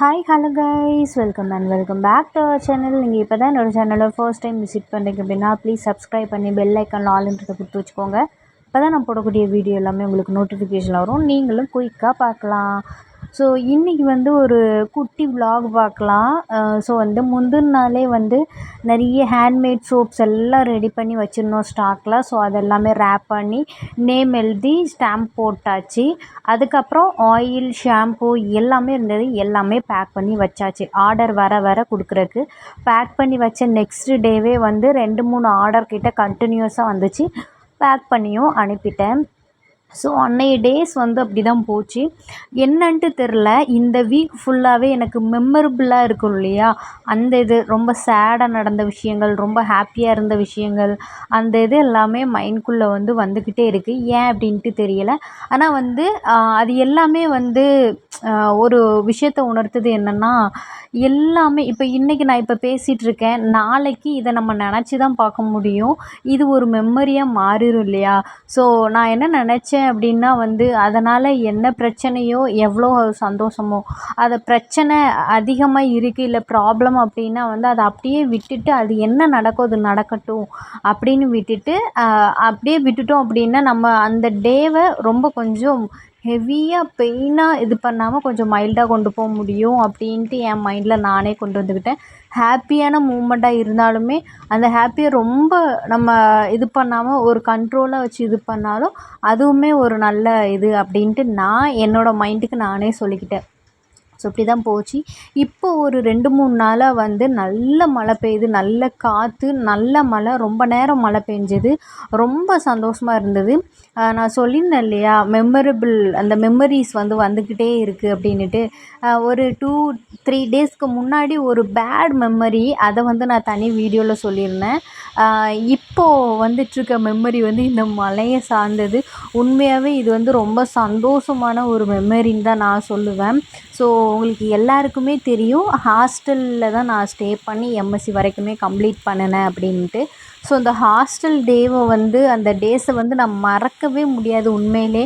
Hi hello guys welcome and welcome back to our channel நீங்கள் இப்போ தான் என்னோடய சேனலை ஃபர்ஸ்ட் டைம் விசிட் பண்ணுறீங்க அப்படின்னா ப்ளீஸ் சப்ஸ்கிரைப் பண்ணி பெல் ஐக்கான் ஆல்ன்றதை கொடுத்து வச்சுக்கோங்க. இப்போ தான் நான் போடக்கூடிய வீடியோ எல்லாமே உங்களுக்கு நோட்டிஃபிகேஷன் வரும். நீங்களும் குயிக்காக பார்க்கலாம். ஸோ இன்றைக்கி வந்து ஒரு குட்டி விலாக் பார்க்கலாம். ஸோ வந்து முந்தின நாளே வந்து நிறைய ஹேண்ட்மேட் சோப்ஸ் எல்லாம் ரெடி பண்ணி வச்சுருந்தோம் ஸ்டாக்கில் ஸோ அதெல்லாமே ரேப் பண்ணி நேம் எழுதி ஸ்டாம்ப் போட்டாச்சு. அதுக்கப்புறம் ஆயில் ஷாம்பு எல்லாமே இருந்தது. எல்லாமே பேக் பண்ணி வச்சாச்சு. ஆர்டர் வர வர கொடுக்குறக்கு பேக் பண்ணி வச்ச நெக்ஸ்ட் டேவே வந்து ரெண்டு மூணு ஆர்டர் கிட்ட கண்டினியூஸாக வந்துச்சு. பேக் பண்ணியும் அனுப்பிட்டேன். ஸோ அன்னைய டேஸ் வந்து அப்படி தான் போச்சு. என்னன்ட்டு தெரில. இந்த வீக் ஃபுல்லாகவே எனக்கு மெமரபுளாக இருக்கும் இல்லையா? அந்த இது ரொம்ப சேடாக நடந்த விஷயங்கள் ரொம்ப ஹாப்பியாக இருந்த விஷயங்கள் அந்த இது எல்லாமே மைண்ட்குள்ளே வந்து வந்துக்கிட்டே இருக்குது ஏன் அப்படின்ட்டு தெரியலை. ஆனால் வந்து அது எல்லாமே வந்து ஒரு விஷயத்தை உணர்த்துது என்னென்னா எல்லாமே இப்போ இன்றைக்கி நான் இப்போ பேசிகிட்டு இருக்கேன். நாளைக்கு இதை நம்ம நினச்சி தான் பார்க்க முடியும். இது ஒரு மெமரியாக மாறிடும் இல்லையா? ஸோ நான் என்ன நினச்சேன் அப்படின்னா வந்து அதனால் என்ன பிரச்சனையோ எவ்வளோ சந்தோஷமோ அதை பிரச்சனை அதிகமாக இருக்குது இல்லை ப்ராப்ளம் அப்படின்னா வந்து அதை அப்படியே விட்டுட்டு அது என்ன நடக்கும் அது நடக்கட்டும் அப்படின்னு விட்டுட்டு அப்படியே விட்டுட்டோம் அப்படின்னா நம்ம அந்த டேவை ரொம்ப கொஞ்சம் ஹெவியாக பெயினாக இது பண்ணாமல் கொஞ்சம் மைல்டாக கொண்டு போக முடியும் அப்படின்ட்டு என் மைண்டில் நானே கொண்டு வந்துக்கிட்டேன். ஹாப்பியான மூமெண்ட்டாக இருந்தாலுமே அந்த ஹாப்பியை ரொம்ப நம்ம இது பண்ணாமல் ஒரு கண்ட்ரோலாக வச்சு இது பண்ணாலும் அதுவுமே ஒரு நல்ல இது அப்படின்ட்டு நான் என்னோடய மைண்டுக்கு நானே சொல்லிக்கிட்டேன். ஸோ இப்படி தான் போச்சு. இப்போ ஒரு ரெண்டு மூணு நாளாக வந்து நல்ல மழை பெய்யுது நல்ல காற்று நல்ல மழை ரொம்ப நேரம் மழை பெஞ்சது. ரொம்ப சந்தோஷமாக இருந்தது. நான் சொல்லியிருந்தேன் இல்லையா மெமரபிள் அந்த மெமரிஸ் வந்து வந்துக்கிட்டே இருக்குது அப்படின்ட்டு ஒரு டூ த்ரீ டேஸ்க்கு முன்னாடி ஒரு பேட் மெமரி அதை வந்து நான் தனி வீடியோவில் சொல்லியிருந்தேன். இப்போது வந்துட்டுருக்க மெமரி வந்து இந்த மழையை சார்ந்தது. உண்மையாகவே இது வந்து ரொம்ப சந்தோஷமான ஒரு மெமரின்னு தான் நான் சொல்லுவேன். ஸோ உங்களுக்கு எல்லாருக்குமே தெரியும். ஹாஸ்டலில் தான் நான் ஸ்டே பண்ணி எம்எஸ்சி வரைக்குமே கம்ப்ளீட் பண்ணினேன் அப்படின்ட்டு. ஸோ அந்த ஹாஸ்டல் டேவை வந்து அந்த டேஸை வந்து நான் மறக்கவே முடியாது. உண்மையிலே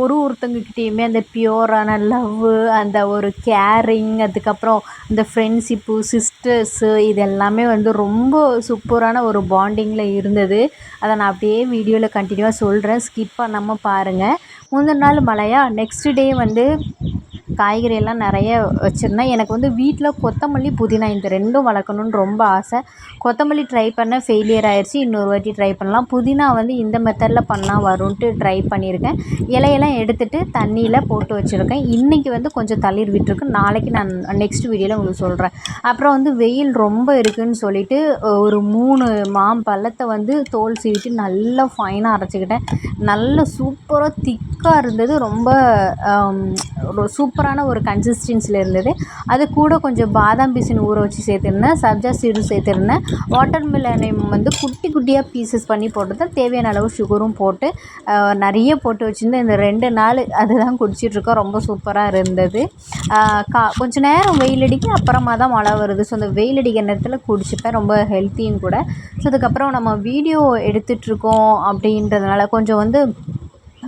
ஒரு ஒருத்தங்கக்கிட்டேயுமே அந்த பியூரான லவ்வு அந்த ஒரு கேரிங் அதுக்கப்புறம் இந்த ஃப்ரெண்ட்ஷிப்பு சிஸ்டர்ஸு இது எல்லாமே வந்து ரொம்ப சூப்பரான ஒரு பாண்டிங்கில் இருந்தது. அதை நான் அப்படியே வீடியோவில் கண்டினியூவாக சொல்கிறேன் ஸ்கிப் பண்ணாமல் பாருங்கள் முந்தின நாள் மழையா? நெக்ஸ்ட் டே வந்து காய்கறி எல்லாம் நிறைய வச்சுருந்தேன். எனக்கு வந்து வீட்டில் கொத்தமல்லி புதினா இந்த ரெண்டும் வளர்க்கணுன்னு ரொம்ப ஆசை. கொத்தமல்லி ட்ரை பண்ண ஃபெயிலியர் ஆயிடுச்சு இன்னொரு வாட்டி ட்ரை பண்ணலாம். புதினா வந்து இந்த மெத்தடில் பண்ணால் வரும்ன்ட்டு ட்ரை பண்ணியிருக்கேன். இலையெல்லாம் எடுத்துகிட்டு தண்ணியில் போட்டு வச்சுருக்கேன். இன்றைக்கி வந்து கொஞ்சம் தளிர் விட்டுருக்கு. நாளைக்கு நான் நெக்ஸ்ட் வீடியோவில் உங்களுக்கு சொல்கிறேன் அப்புறம் வந்து வெயில் ரொம்ப இருக்குதுன்னு சொல்லிட்டு ஒரு மூணு மாம்பழத்தை வந்து தோல் சீவிட்டு நல்லா ஃபைனாக அரைச்சிக்கிட்டேன். நல்ல சூப்பராக திக்காக இருந்தது. ரொம்ப சூப்பர் சூப்பரான ஒரு கன்சிஸ்டன்சியில் இருந்தது. அது கூட கொஞ்சம் பாதாம் பீஸின் ஊற வச்சு சேர்த்துருந்தேன். சப்ஜா சீடும் சேர்த்துருந்தேன். வாட்டர் மில்லனையும் வந்து குட்டி குட்டியாக பீசஸ் பண்ணி போட்டுருந்தேன் தேவையான அளவு சுகரும் போட்டு நிறைய போட்டு வச்சுருந்தேன். இந்த ரெண்டு நாள் அதுதான் குடிச்சிட்ருக்கோம். ரொம்ப சூப்பராக இருந்தது. கா கொஞ்சம் நேரம் வெயில் அடிக்க அப்புறமா தான் மழை வருது. ஸோ அந்த வெயில் அடிக்கிற நேரத்தில் குடிச்சுப்பேன். ரொம்ப ஹெல்த்தியும் கூட. ஸோ அதுக்கப்புறம் நம்ம வீடியோ எடுத்துட்ருக்கோம் அப்படின்றதுனால கொஞ்சம் வந்து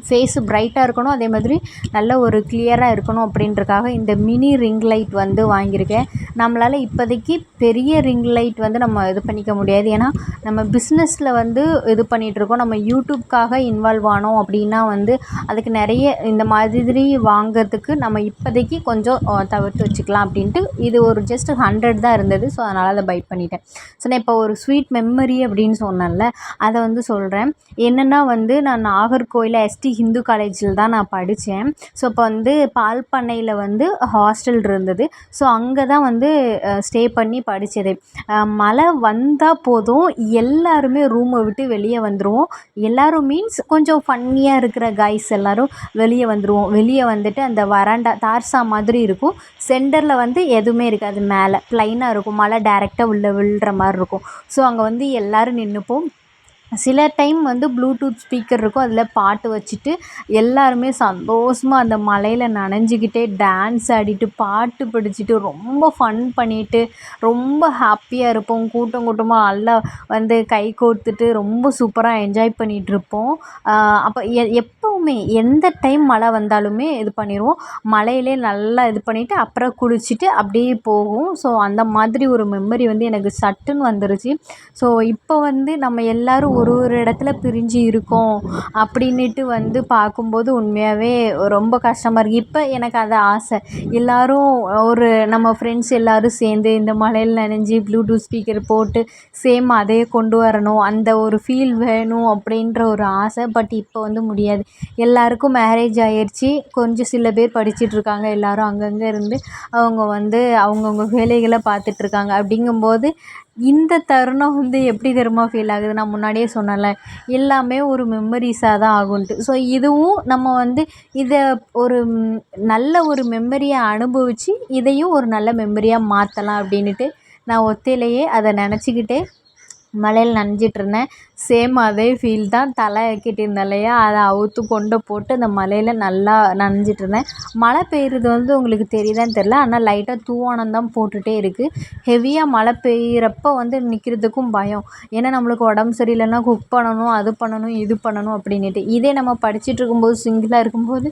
ஃபேஸு பிரைட்டாக இருக்கணும். அதே மாதிரி நல்ல ஒரு கிளியராக இருக்கணும் அப்படின்றக்காக இந்த மினி ரிங் லைட் வந்து வாங்கியிருக்கேன். நம்மளால் இப்போதைக்கு பெரிய ரிங் லைட் வந்து நம்ம இது பண்ணிக்க முடியாது. ஏன்னா நம்ம பிஸ்னஸில் வந்து இது பண்ணிகிட்ருக்கோம் நம்ம யூடியூப்காக இன்வால்வ் ஆனோம் அப்படின்னா வந்து அதுக்கு நிறைய இந்த மாதிரி வாங்கிறதுக்கு நம்ம இப்போதைக்கு கொஞ்சம் தவிர்த்து வச்சுக்கலாம் அப்படின்ட்டு இது ஒரு ஜஸ்ட் ஹண்ட்ரட் தான் இருந்தது. ஸோ அதனால் அதை பைட் பண்ணிட்டேன். ஸோ நான் இப்போ ஒரு ஸ்வீட் மெமரி அப்படின்னு சொன்னேன்ல அதை வந்து சொல்கிறேன் என்னென்னா வந்து நான் நாகர்கோயில் எஸ்டி ஹிந்து காலேஜில் தான் நான் படித்தேன். ஸோ இப்போ வந்து பால் பண்ணையில் வந்து ஹாஸ்டல் இருந்தது. ஸோ அங்கே தான் வந்து ஸ்டே பண்ணி படித்தது. மழை வந்தால் போதும். எல்லாருமே ரூமை விட்டு வெளியே வந்துடுவோம் எல்லோரும் மீன்ஸ் கொஞ்சம் ஃபன்னியாக இருக்கிற கைஸ் எல்லோரும் வெளியே வந்துடுவோம் வெளியே வந்துட்டு அந்த வராண்டா தார்சா மாதிரி இருக்கும். சென்டரில் வந்து எதுவுமே இருக்காது. மேலே ப்ளைனாக இருக்கும். மழை டேரெக்டாக உள்ளே விழுற மாதிரி இருக்கும். ஸோ அங்கே வந்து எல்லோரும் நின்றுப்போம். சில டைம் வந்து ப்ளூடூத் ஸ்பீக்கர் இருக்கும். அதில் பாட்டு வச்சுட்டு எல்லாருமே சந்தோஷமாக அந்த மழையில் நனைஞ்சிக்கிட்டே டான்ஸ் ஆடிட்டு பாட்டு படிச்சுட்டு ரொம்ப ஃபன் பண்ணிட்டு ரொம்ப ஹாப்பியாக இருப்போம். கூட்டம் கூட்டமாக நல்லா வந்து கை கோர்த்துட்டு ரொம்ப சூப்பராக என்ஜாய் பண்ணிகிட்ருப்போம் அப்போ எ எப்போவுமே எந்த டைம் மழை வந்தாலுமே இது பண்ணிடுவோம் மழையிலே நல்லா இது பண்ணிவிட்டு அப்புறம் குளிச்சுட்டு அப்படியே போகும். ஸோ அந்த மாதிரி ஒரு மெமரி வந்து எனக்கு சட்டுன்னு வந்துருச்சு. ஸோ இப்போ வந்து நம்ம எல்லோரும் ஒரு ஒரு இடத்துல பிரிஞ்சு இருக்கோம் அப்படின்னுட்டு வந்து பார்க்கும்போது உண்மையாகவே ரொம்ப கஷ்டமாக இருக்குது இப்போ எனக்கு அது ஆசை. எல்லோரும் ஒரு நம்ம ஃப்ரெண்ட்ஸ் எல்லோரும் சேர்ந்து இந்த மழையில் நனைஞ்சி ப்ளூடூத் ஸ்பீக்கர் போட்டு சேம் அதே கொண்டு வரணும். அந்த ஒரு ஃபீல் வேணும் அப்படின்ற ஒரு ஆசை. பட் இப்போ வந்து முடியாது. எல்லாருக்கும் மேரேஜ் ஆயிடுச்சு கொஞ்சம் சில பேர் படிச்சிட்ருக்காங்க எல்லோரும் அங்கங்கே இருந்து அவங்க வந்து அவங்கவுங்க வேலைகளை பார்த்துட்ருக்காங்க அப்படிங்கும்போது இந்த தருணம் வந்து எப்படி தெரியுமா ஃபீல் ஆகுது? நான் முன்னாடியே சொன்னேன்ல எல்லாமே ஒரு மெமரிஸாக தான் ஆகுன்ட்டு ஸோ இதுவும் நம்ம வந்து இதை ஒரு நல்ல ஒரு மெமரியை அனுபவித்து இதையும் ஒரு நல்ல மெமரியாக மாற்றலாம் அப்படின்னுட்டு நான் ஒத்தையிலேயே அதை நினச்சிக்கிட்டே மழையில் நனைஞ்சிட்ருந்தேன் சேம் அதே ஃபீல் தான் தலை கட்டியிருந்தேன் இல்லையா அதை அவுத்து கொண்டை போட்டு அந்த மழையில் நல்லா நனைஞ்சிட்ருந்தேன் மழை பெய்யுறது வந்து உங்களுக்கு தெரியுதான்னு தெரில ஆனால் லைட்டாக தூவானம் தான் போட்டுகிட்டே இருக்குது ஹெவியாக மழை பெய்கிறப்ப வந்து நிற்கிறதுக்கும் பயம். ஏன்னா நம்மளுக்கு உடம்பு சரியில்லைன்னா குக் பண்ணணும் அது பண்ணணும் இது பண்ணணும் அப்படின்ட்டு இதே நம்ம படிச்சுட்டு இருக்கும்போது சிங்கிளாக இருக்கும்போது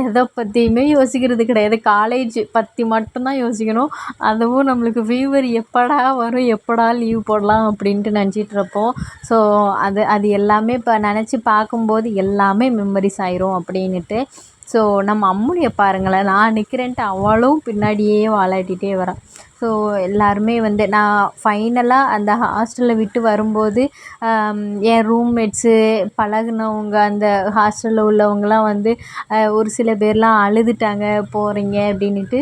எதை பற்றியுமே யோசிக்கிறது கிடையாது. காலேஜ் பற்றி மட்டும்தான் யோசிக்கணும். அதுவும் நம்மளுக்கு ஃபீவர் எப்படா வரும் எப்படா லீவ் போடலாம் அப்படின்ட்டு நினச்சிட்ருப்போம் ஸோ அது அது எல்லாமே இப்போ நினச்சி பார்க்கும்போது எல்லாமே மெமரிஸ் ஆயிரும் அப்படின்னுட்டு. ஸோ நம்ம அம்முனியை பாருங்களேன் நான் நிற்கிறேன்ட்டு அவளும் பின்னாடியே வாலாட்டிகிட்டே வராள் ஸோ எல்லாருமே வந்து நான் ஃபைனலாக அந்த ஹாஸ்டலில் விட்டு வரும்போது என் ரூம்மேட்ஸு பழகுனவங்க அந்த ஹாஸ்டலில் உள்ளவங்கலாம் வந்து ஒரு சில பேர்லாம் அழுதுட்டாங்க போகிறீங்க அப்படின்ட்டு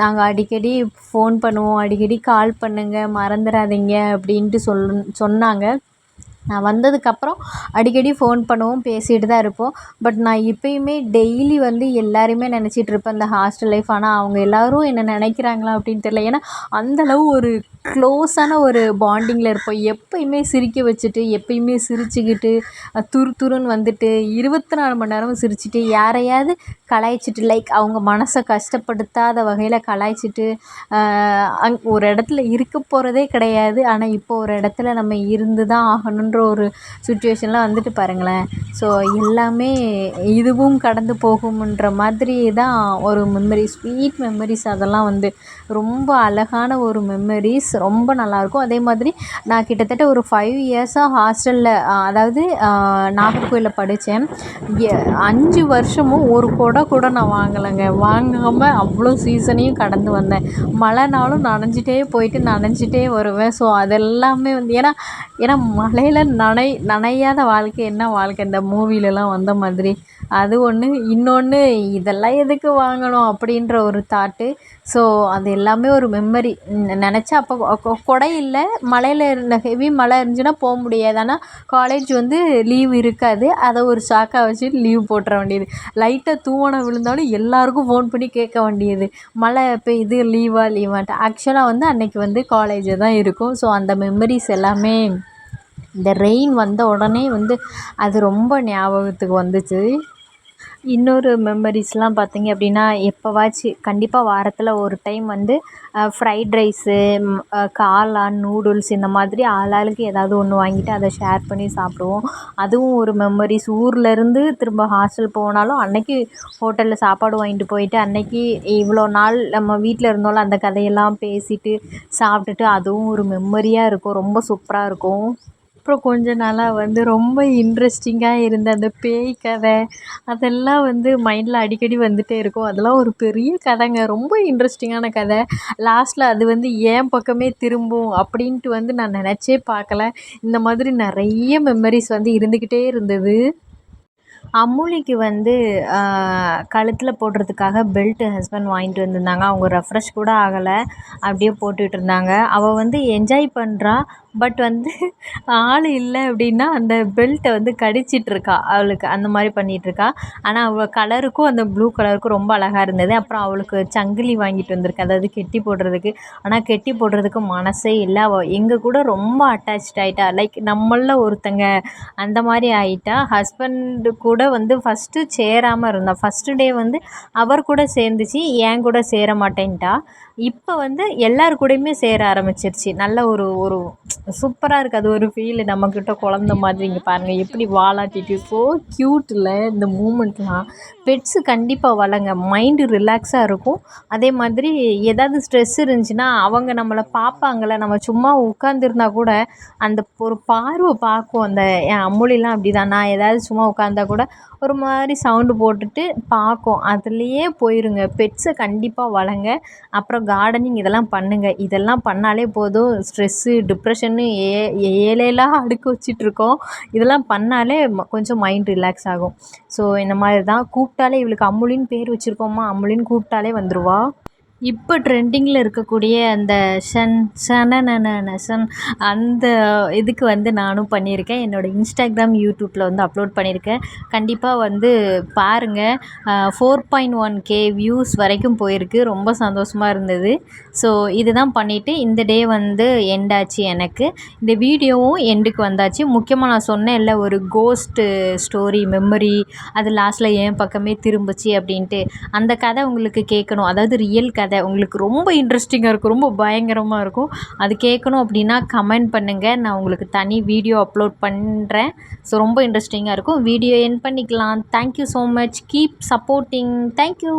நாங்கள் அடிக்கடி ஃபோன் பண்ணுவோம் அடிக்கடி கால் பண்ணுங்கள் மறந்துடாதீங்க அப்படின்ட்டு சொல் சொன்னாங்க. நான் வந்ததுக்கப்புறம் அடிக்கடி ஃபோன் பண்ணுவோம் பேசிகிட்டு தான் இருப்போம். பட் நான் இப்போயுமே டெய்லி வந்து எல்லாரையுமே நினச்சிட்ருப்பேன் இந்த ஹாஸ்டல் லைஃப் ஆனால் அவங்க எல்லோரும் என்னை நினைக்கிறாங்களா அப்படின்னு தெரியல. ஏன்னா அந்தளவு ஒரு க்ளோஸான ஒரு பாண்டிங்கில் இருப்போம். எப்போயுமே சிரிக்க வச்சுட்டு எப்போயுமே சிரிச்சுக்கிட்டு துரு துருன்னு வந்துட்டு இருபத்தி நாலு மணி நேரமும் சிரிச்சுட்டு யாரையாவது கலாய்ச்சிட்டு லைக் அவங்க மனசை கஷ்டப்படுத்தாத வகையில் கலாய்ச்சிட்டு அங் ஒரு இடத்துல இருக்க போகிறதே கிடையாது. ஆனால் இப்போ ஒரு இடத்துல நம்ம இருந்து தான் ஆகணுன்ற ஒரு சுச்சுவேஷன்லாம் வந்துட்டு பாருங்களேன். ஸோ எல்லாமே இதுவும் கடந்து போகும்ன்ற மாதிரி தான் ஒரு மெமரி ஸ்வீட் மெமரிஸ் அதெல்லாம் வந்து ரொம்ப அழகான ஒரு மெமரிஸ் ரொம்ப நல்லாயிருக்கும். அதே மாதிரி நான் கிட்டத்தட்ட ஒரு ஃபைவ் இயர்ஸாக ஹாஸ்டலில் அதாவது நாகர்கோயிலில் படித்தேன். அஞ்சு வருஷமும் ஒரு கொடை கூட நான் வாங்கலைங்க. வாங்காமல் அவ்வளோ சீசனையும் கடந்து வந்தேன். மழைனாலும் நனைஞ்சிட்டே போயிட்டு நனைஞ்சிட்டே வருவேன். ஸோ அதெல்லாமே வந்து ஏன்னா ஏன்னா மழையில் நனை நனையாத வாழ்க்கை என்ன வாழ்க்கை? இந்த மூவிலலாம் வந்த மாதிரி. அது ஒன்று இன்னொன்று இதெல்லாம் எதுக்கு வாங்கணும் அப்படின்ற ஒரு தாட்டு ஸோ அது எல்லாமே ஒரு மெமரி நினச்சா அப்போ கொடை இல்லை. மழையில் இருந்த ஹெவி மழை இருந்துச்சுன்னா போக முடியாது. ஆனால் காலேஜ் வந்து லீவ் இருக்காது. அதை ஒரு சாக்காக வச்சுட்டு லீவ் போட்டுற வேண்டியது. லைட்டாக தூவனம் விழுந்தாலும் எல்லாருக்கும் ஃபோன் பண்ணி கேட்க வேண்டியது. மழை பெய்யுது லீவா லீவான்ட்டு ஆக்சுவலாக வந்து அன்றைக்கி வந்து காலேஜ் தான் இருக்கும். ஸோ அந்த மெமரிஸ் எல்லாமே இந்த ரெயின் வந்த உடனே வந்து அது ரொம்ப ஞாபகத்துக்கு வந்துச்சு. இன்னொரு மெமரிஸ்லாம் பார்த்திங்க அப்படின்னா எப்போவாச்சும் கண்டிப்பாக வாரத்தில் ஒரு டைம் வந்து ஃப்ரைட் ரைஸு காளான் நூடுல்ஸ் இந்த மாதிரி ஆளாளுக்கு ஏதாவது ஒன்று வாங்கிட்டு அதை ஷேர் பண்ணி சாப்பிடுவோம். அதுவும் ஒரு மெமரிஸ் ஊர்லேருந்து திரும்ப ஹாஸ்டல் போனாலும் அன்னைக்கு ஹோட்டலில் சாப்பாடு வாங்கிட்டு போயிட்டு அன்னைக்கு இவ்வளோ நாள் நம்ம வீட்டில் இருந்தோம்ல அந்த கதையெல்லாம் பேசிட்டு சாப்பிட்டுட்டு அதுவும் ஒரு மெமரியாக இருக்கும். ரொம்ப சூப்பராக இருக்கும். அப்புறம் கொஞ்ச நாளாக வந்து ரொம்ப இன்ட்ரெஸ்டிங்காக இருந்த அந்த பேய் கதை அதெல்லாம் வந்து மைண்டில் அடிக்கடி வந்துகிட்டே இருக்கும். அதெல்லாம் ஒரு பெரிய கதைங்க. ரொம்ப இன்ட்ரெஸ்டிங்கான கதை. லாஸ்ட்டில் அது வந்து என் பக்கமே திரும்பும் அப்படின்ட்டு வந்து நான் நினச்சே பார்க்கல. இந்த மாதிரி நிறைய மெமரிஸ் வந்து இருந்துக்கிட்டே இருந்தது. அம்முலிக்கு வந்து கழுத்தில் போடுறதுக்காக பெல்ட்டு ஹஸ்பண்ட் வாங்கிட்டு வந்திருந்தாங்க. அவங்க ரெஃப்ரெஷ் கூட ஆகலை. அப்படியே போட்டுட்டு இருந்தாங்க. அவள் வந்து என்ஜாய் பண்ணுறா பட் வந்து ஆள் இல்லை அப்படின்னா அந்த பெல்ட்டை வந்து கடிச்சிட்ருக்கா அவளுக்கு அந்த மாதிரி பண்ணிகிட்ருக்கா ஆனால் அவள் கலருக்கும் அந்த ப்ளூ கலருக்கும் ரொம்ப அழகாக இருந்தது. அப்புறம் அவளுக்கு சங்கிலி வாங்கிட்டு வந்திருக்கேன் அதாவது கெட்டி போடுறதுக்கு. ஆனால் கெட்டி போடுறதுக்கு மனசே இல்லை. அவள் எங்கள் கூட ரொம்ப அட்டாச்ட் ஆகிட்டா லைக் நம்மளில் ஒருத்தங்க அந்த மாதிரி ஆகிட்டா ஹஸ்பண்டு கூட வந்து ஃபஸ்ட்டு சேராமல் இருந்தாள் ஃபஸ்ட்டு டே வந்து அவர் கூட சேர்ந்துச்சு என் கூட சேர மாட்டேன்ட்டா இப்போ வந்து எல்லார் கூடயுமே சேர ஆரம்பிச்சிருச்சு. நல்ல ஒரு ஒரு சூப்பராக இருக்குது அது ஒரு ஃபீலு நம்மக்கிட்ட குழந்த மாதிரி இங்கே பாருங்கள் எப்படி வாலாட்டிட்டு ஸோ க்யூட்டில் இந்த மூமெண்ட்லாம் பெட்ஸு கண்டிப்பாக வளங்க. மைண்டு ரிலாக்ஸாக இருக்கும். அதே மாதிரி ஏதாவது ஸ்ட்ரெஸ் இருந்துச்சுன்னா அவங்க நம்மளை பார்ப்பாங்கள நம்ம சும்மா உட்காந்துருந்தா கூட அந்த ஒரு பார்வை பார்க்கும். அந்த என் அம்மொழிலாம் அப்படி தான் நான் ஏதாவது சும்மா உட்காந்தா கூட ஒரு மாதிரி சவுண்டு போட்டுட்டு பார்க்கும். அதுலேயே போயிருங்க. பெட்ஸை கண்டிப்பாக வளங்க. அப்புறம் கார்டனிங் இதெல்லாம் பண்ணுங்கள் இதெல்லாம் பண்ணாலே போதும். ஸ்ட்ரெஸ்ஸு டிப்ரெஷன்னு ஏ ஏழேழா அடுக்கி வச்சிட்ருக்கோம் இதெல்லாம் பண்ணாலே கொஞ்சம் மைண்ட் ரிலாக்ஸ் ஆகும். ஸோ இந்த மாதிரி தான் கூப்பிட்டாலே இவளுக்கு அம்முலின்னு பேர் வச்சுருக்கோமா? அம்முலின்னு கூப்பிட்டாலே வந்துடுவா இப்போ ட்ரெண்டிங்கில் இருக்கக்கூடிய அந்த ஷன் ஷனனனன ஷன் அந்த இதுக்கு வந்து நானும் பண்ணியிருக்கேன். என்னோடய இன்ஸ்டாகிராம் யூடியூப்பில் வந்து அப்லோட் பண்ணியிருக்கேன். கண்டிப்பாக வந்து பாருங்கள் four point one K views வரைக்கும் போயிருக்கு. ரொம்ப சந்தோஷமாக இருந்தது. ஸோ இது தான் பண்ணிவிட்டு இந்த டே வந்து எண்ட் ஆச்சு எனக்கு. இந்த வீடியோவும் எண்டுக்கு வந்தாச்சு. முக்கியமாக நான் சொன்னேன் இல்லை ஒரு கோஸ்ட்டு ஸ்டோரி மெமரி அது லாஸ்ட்டில் என் பக்கமே திரும்புச்சு அப்படின்ட்டு. அந்த கதை உங்களுக்கு கேட்கணும். அதாவது ரியல் கதை உங்களுக்கு ரொம்ப இன்ட்ரெஸ்டிங்காக இருக்கும் ரொம்ப பயங்கரமாக இருக்கும். அது கேட்கணும் அப்படின்னா கமெண்ட் பண்ணுங்கள் நான் உங்களுக்கு தனி வீடியோ அப்லோட் பண்ணுறேன் ஸோ ரொம்ப இன்ட்ரெஸ்டிங்காக இருக்கும். வீடியோ என் பண்ணிக்கலாம். Thank you so much keep supporting thank you